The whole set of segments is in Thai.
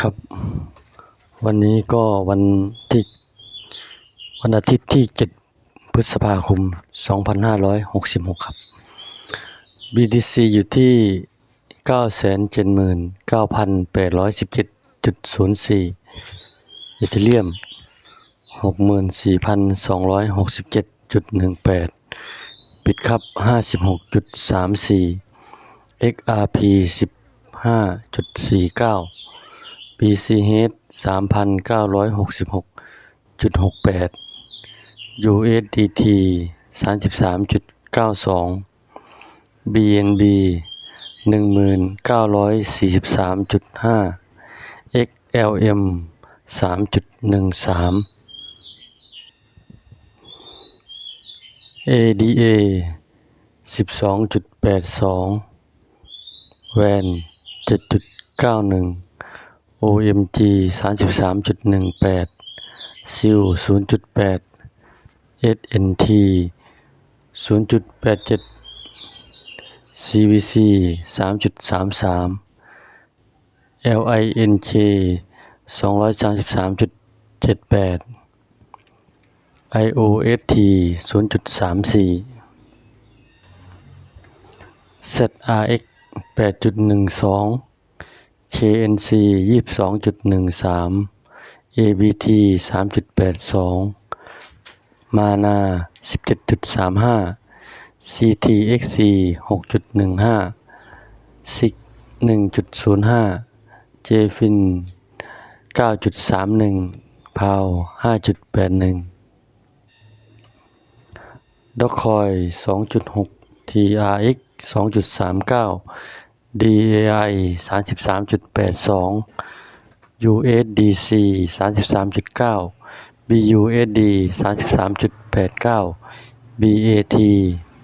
ครับ วันนี้ก็วันที่วันอาทิตย์ที่ 7 พฤษภาคม 2566 ครับ BTC อยู่ที่ 979,817.04อีเทเรียม64,267.18 ปิดครับ 56.34 XRP 15.49 BCH 3,966.68 USDT 33.92 BNB 1943.5 XLM 3.13 ADA 12.82 WAN 7.91 OMG 33.18 SIL 0.8 SNT 0.87 CVC 3.33 LINK 233.78 IOST 0.34 ZRX 8.12 KNC 22.13 ABT 3.82 Mana 17.35 CTXC 6.15 SIG 1.05 JFIN 9.31 PAL 5.81 d o c c o i 2.6 TRX 2.39 DAI 33.82 USDC 33.9 BUSD 33.89 BAT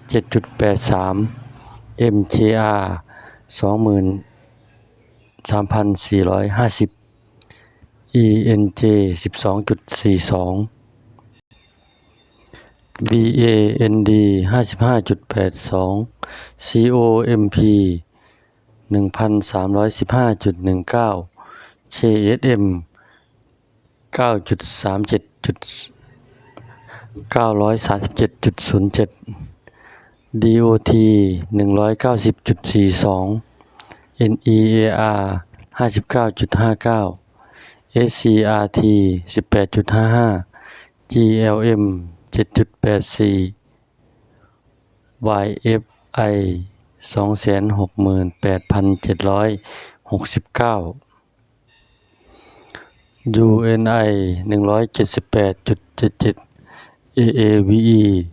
7.83 MKR 23,450 ENJ 12.42 BAND 55.82 COMP 1315.19 CSM 9.37 937.07 DOT 190.42 NEAR 59.59 SCRT 18.55 GLM 7.84 YFI 268,769 UNI 178.77 AAVE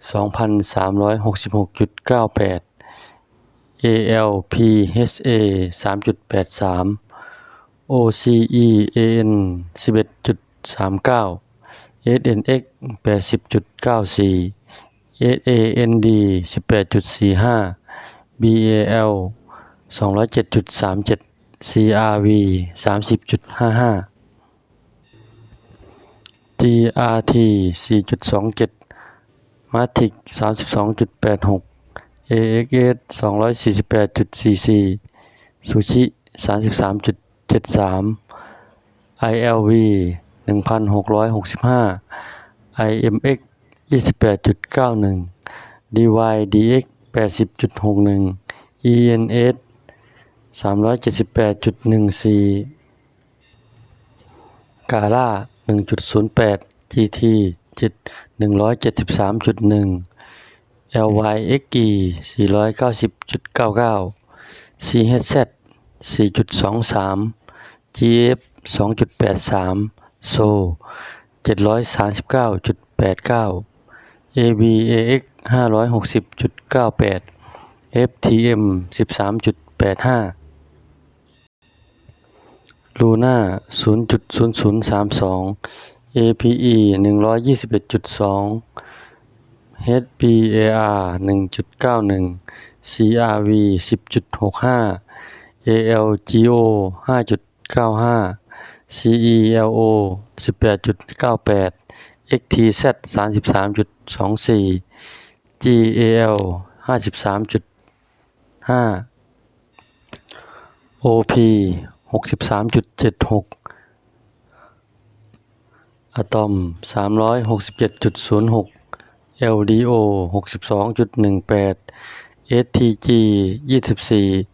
2,366.98 ALPHA 3.83 OCEAN 11.39 SNX 80.94 SAND 18.45 BAL 207.37 CRV 30.55 GRT 4.27 Matic 32.86 AXS 248.44 Sushi 33.73 ILV 1665 IMX 28.91 DYDX 80.61 ENS 378.14กาล่า1.08 GT 173.1 LYXE 490.99 CHZ 4.23 GF 2.83 SO 739.89 ABAX 560.98 FTM 13.85 Luna 0.0032 APE 121.2 HBAR 1.91 CRV 10.65 ALGO 5.95 CELO 18.98 XTZ 33.24 GAL 53.5 OP หกสิบสามจุดเจ็ดหกอะตอมสามร้อยหกสิบจ็ดจุดศูนย์หก LDO หกสิบสองจุดหนึ่งแปด STG ยี่สิบสี่ BAL 207.37 CRV 30.55 GRT 4.27 Matic 32.86 AXS 248.44 Sushi 33.73 ILV 1665 IMX 28.91 DYDX 380.61 ENS 378.14 Gala 1.08 GT 173.1 LYXE 490.99 CHZ 4.23 GF 2.83 โซ739.89 AB AX 560.98 FTM 13.85 Luna 0.0032 APE 121.2 HBAR 1.91 CRV 10.65 ALGO 5.95 CELO 18.98 XTZ 33.24 GAL 53.5 OP 63.76 Atom 367.06 LDO 62.18 STG 24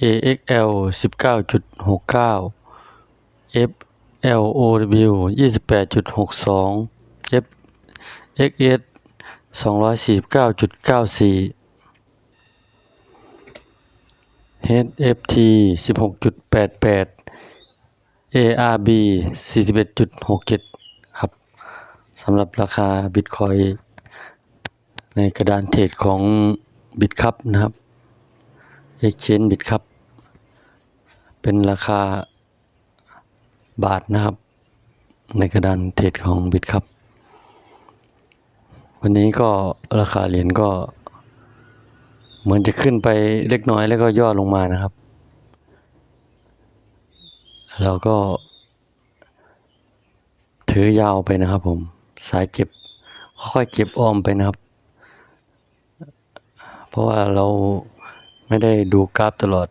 AXL 19.69 FLOW 28.62 f xs 249.94 hft 16.88 arb 41.67 ครับสำหรับราคาบิตคอยในกระดานเทรดของบิตคัพนะครับ exchange บิตคัพเป็นราคาบาทนะครับ ในกระดานเทรดของบิตคัพ วันนี้ก็ราคาเหรียญก็ เหมือนจะขึ้นไปเล็กน้อยแล้วก็ย่อลงมานะครับ เราก็ถือยาวไปนะครับผม สายเก็บค่อยเก็บออมไปนะครับ เพราะว่าเราไม่ได้ดูกราฟตลอด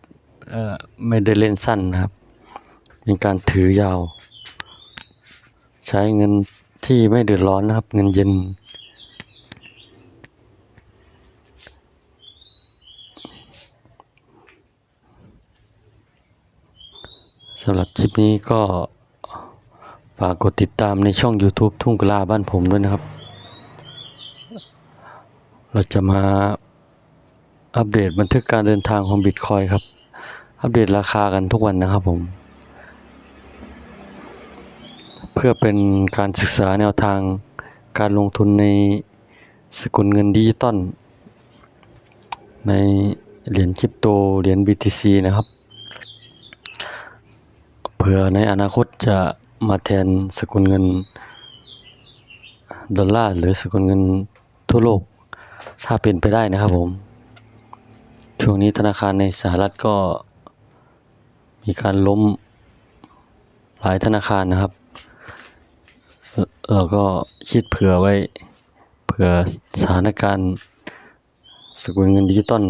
เออไม่ได้เล่นสั้นนะครับ เป็นการถือยาว ใช้เงินที่ไม่เดือดร้อนนะครับ เงินเย็น สำหรับคลิปนี้ก็ฝากกดติดตามในช่อง YouTube ทุ่งกลาบ้านผมด้วยนะครับ เราจะมาอัปเดตบันทึกการเดินทางของบิตคอยครับ อัปเดตราคากันทุกวันนะครับผม เพื่อเป็นการศึกษาแนวทางการลงทุนในสกุลเงินดิจิตอลในเหรียญคริปโตเหรียญ BTC นะครับ เผื่อในอนาคตจะมาแทนสกุลเงินดอลลาร์หรือสกุลเงินทั่วโลก ถ้าเป็นไปได้นะครับผม ช่วงนี้ธนาคารในสหรัฐก็มีการล้มหลายธนาคารนะครับเอ่อเราก็คิดเผื่อไว้ เผื่อสถานการณ์ สกุลเงินดิจิตอล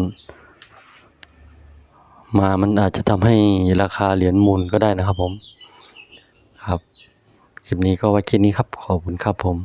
มามันอาจจะทำให้ราคาเหรียญมูลก็ได้นะครับผม ครับ คลิปนี้ก็ไว้แค่นี้ครับ ขอบคุณครับผม